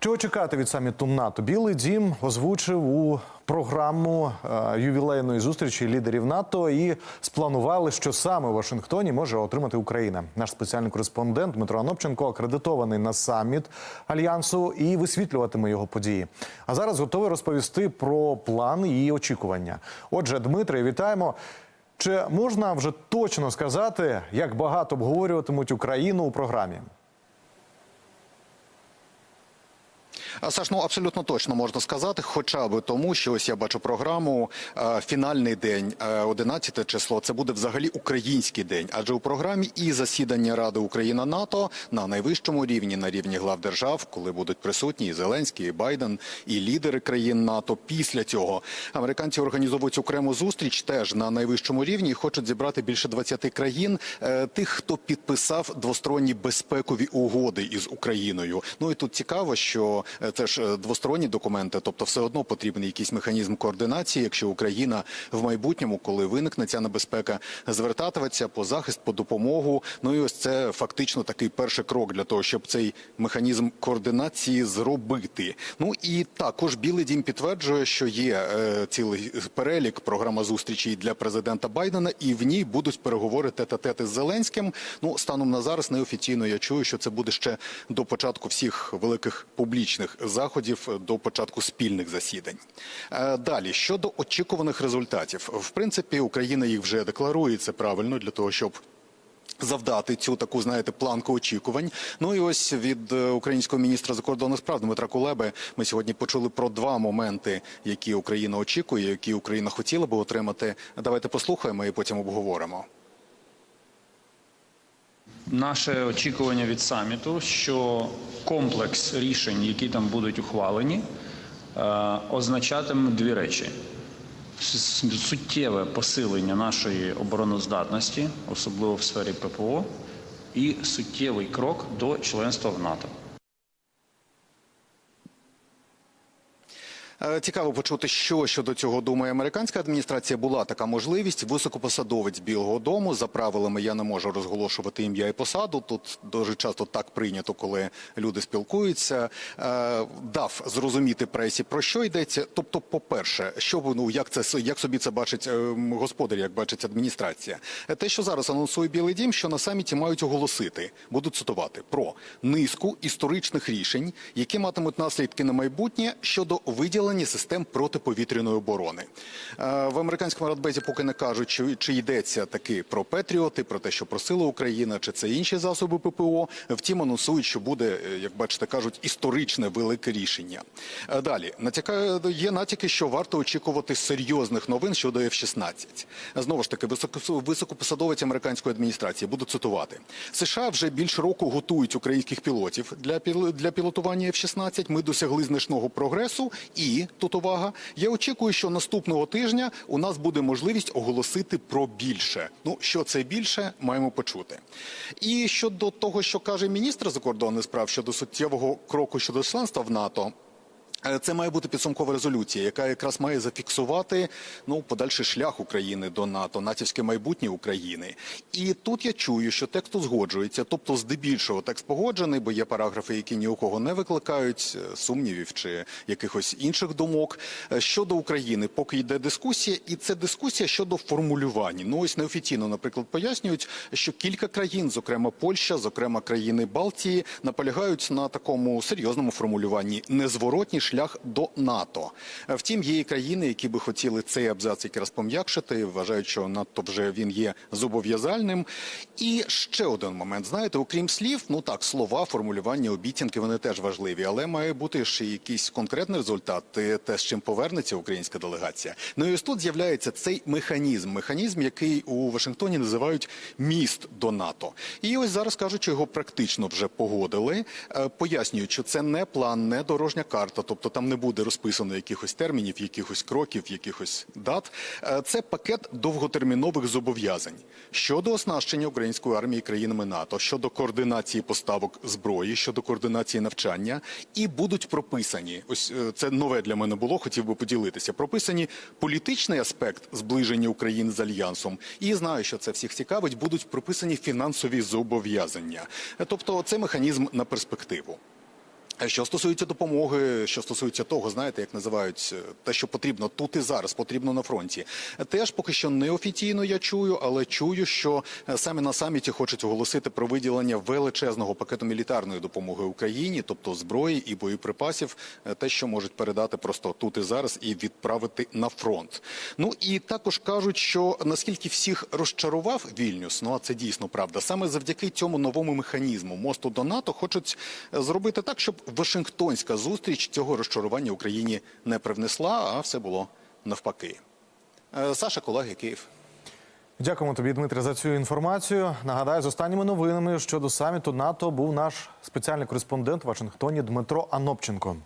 Чого чекати від саміту НАТО? Білий дім озвучив у програму е, ювілейної зустрічі лідерів НАТО і спланували, що саме у Вашингтоні може отримати Україна. Наш спеціальний кореспондент Дмитро Анопченко акредитований на саміт альянсу і висвітлюватиме його події. А зараз готовий розповісти про план і очікування. Отже, Дмитре, вітаємо. Чи можна вже точно сказати, як багато обговорюватимуть Україну у програмі? А, Саш, ну абсолютно точно можна сказати, хоча б тому, що ось я бачу програму. е, Фінальний день, е, 11 число, це буде взагалі український день, адже у програмі і засідання Ради Україна НАТО на найвищому рівні, на рівні глав держав, коли будуть присутні і Зеленський, і Байден, і лідери країн НАТО. Після цього американці організовують окрему зустріч теж на найвищому рівні і хочуть зібрати більше 20 країн, е, тих, хто підписав двосторонні безпекові угоди із Україною. Ну і тут цікаво, що е, це ж е, двосторонні документи, тобто все одно потрібен якийсь механізм координації, якщо Україна в майбутньому, коли виникне ця небезпека, звертатиметься по захист, по допомогу. Ну і ось це фактично такий перший крок для того, щоб цей механізм координації зробити. Ну і також Білий Дім підтверджує, що є е, цілий перелік програма зустрічей для президента Байдена, і в ній будуть переговори тет-а-тет з Зеленським. Ну станом на зараз неофіційно я чую, що це буде ще до початку всіх великих публічних заходів, до початку спільних засідань. Е, Далі щодо очікуваних результатів, в принципі, Україна їх вже декларує це правильно для того, щоб завдати цю таку, знаєте, планку очікувань. Ну і ось від е, українського міністра закордонних справ Дмитра Кулеби ми сьогодні почули про два моменти, які Україна очікує, які Україна хотіла би отримати. Давайте послухаємо і потім обговоримо. Наше очікування від саміту, що комплекс рішень, які там будуть ухвалені, е, означатиме дві речі: суттєве посилення нашої обороноздатності, особливо в сфері ППО, і суттєвий крок до членства в НАТО. Цікаво почути, що щодо цього думає американська адміністрація. Була така можливість. Високопосадовець Білого Дому за правилами я не можу розголошувати ім'я і посаду. Тут дуже часто так прийнято, коли люди спілкуються. е, Дав зрозуміти пресі про що йдеться. Тобто, по-перше, що ну як це як собі це бачить е, господар, як бачить адміністрація, Е, те, що зараз анонсує Білий Дім, що на саміті мають оголосити, буду цитувати про низку історичних рішень, які матимуть наслідки на майбутнє щодо виділення систем протиповітряної оборони. Е, В американському радбезі поки не кажуть, чи, чи йдеться таки про Петріоти, про те, що просила Україна, чи це інші засоби ППО. Втім, анонсують, що буде, е, як бачите, кажуть, історичне велике рішення. Е, Далі натякає є натяки, що варто очікувати серйозних новин щодо F-16. Знову ж таки, високо- високопосадовець американської адміністрації буду цитувати. США вже більше року готують українських пілотів для для пілотування F-16. Ми досягли значного прогресу. І тут увага. Я очікую, що наступного тижня у нас буде можливість оголосити про більше. Ну що це більше, маємо почути. І щодо того, що каже міністр закордонних справ щодо суттєвого кроку щодо членства в НАТО. Е, Це має бути підсумкова резолюція, яка якраз має зафіксувати ну подальший шлях України до НАТО, натівське майбутнє України. І тут я чую, що текст узгоджується, тобто, здебільшого текст погоджений, бо є параграфи, які ні у кого не викликають е, сумнівів чи якихось інших думок. Е, Щодо України, поки йде дискусія, і це дискусія щодо формулювання. Ну ось неофіційно, наприклад, пояснюють, що кілька країн, зокрема Польща, зокрема країни Балтії, наполягають на такому серйозному формулюванні незворотній шлях до НАТО. Втім, є і країни, які би хотіли цей абзац якраз пом'якшити, вважають, що надто вже він є зобов'язальним. І ще один момент. Знаєте, окрім слів, ну так, слова, формулювання, обіцянки вони теж важливі, але має бути ще якийсь конкретний результат, те, з чим повернеться українська делегація. Ну і ось тут з'являється цей механізм, механізм, який у Вашингтоні називають міст до НАТО. І ось зараз кажуть, що його практично вже погодили. Е, Пояснюють, що це не план, не дорожня карта, тобто там не буде розписано якихось термінів, якихось кроків, якихось дат. Е, Це пакет довготермінових зобов'язань щодо оснащення української армії країнами НАТО, щодо координації поставок зброї, щодо координації навчання, і будуть прописані. Ось е, це нове для мене було. Хотів би поділитися. Прописані політичний аспект зближення України з альянсом, і знаю, що це всіх цікавить. Будуть прописані фінансові зобов'язання. Е, Тобто, це механізм на перспективу. Що стосується допомоги, що стосується того, знаєте, як називають е, те, що потрібно тут і зараз, потрібно на фронті. Теж поки що неофіційно я чую, але чую, що е, саме на саміті хочуть оголосити про виділення величезного пакету мілітарної допомоги Україні, тобто зброї і боєприпасів, е, те, що можуть передати просто тут і зараз, і відправити на фронт. Ну і також кажуть, що наскільки всіх розчарував Вільнюс, ну а це дійсно правда. Саме завдяки цьому новому механізму мосту до НАТО хочуть зробити так, щоб Вашингтонська зустріч цього розчарування Україні не привнесла, а все було навпаки. Е, Саша, колеги, Київ. Дякуємо тобі, Дмитре, за цю інформацію. Нагадаю, з останніми новинами щодо саміту НАТО був наш спеціальний кореспондент в Вашингтоні Дмитро Анопченко.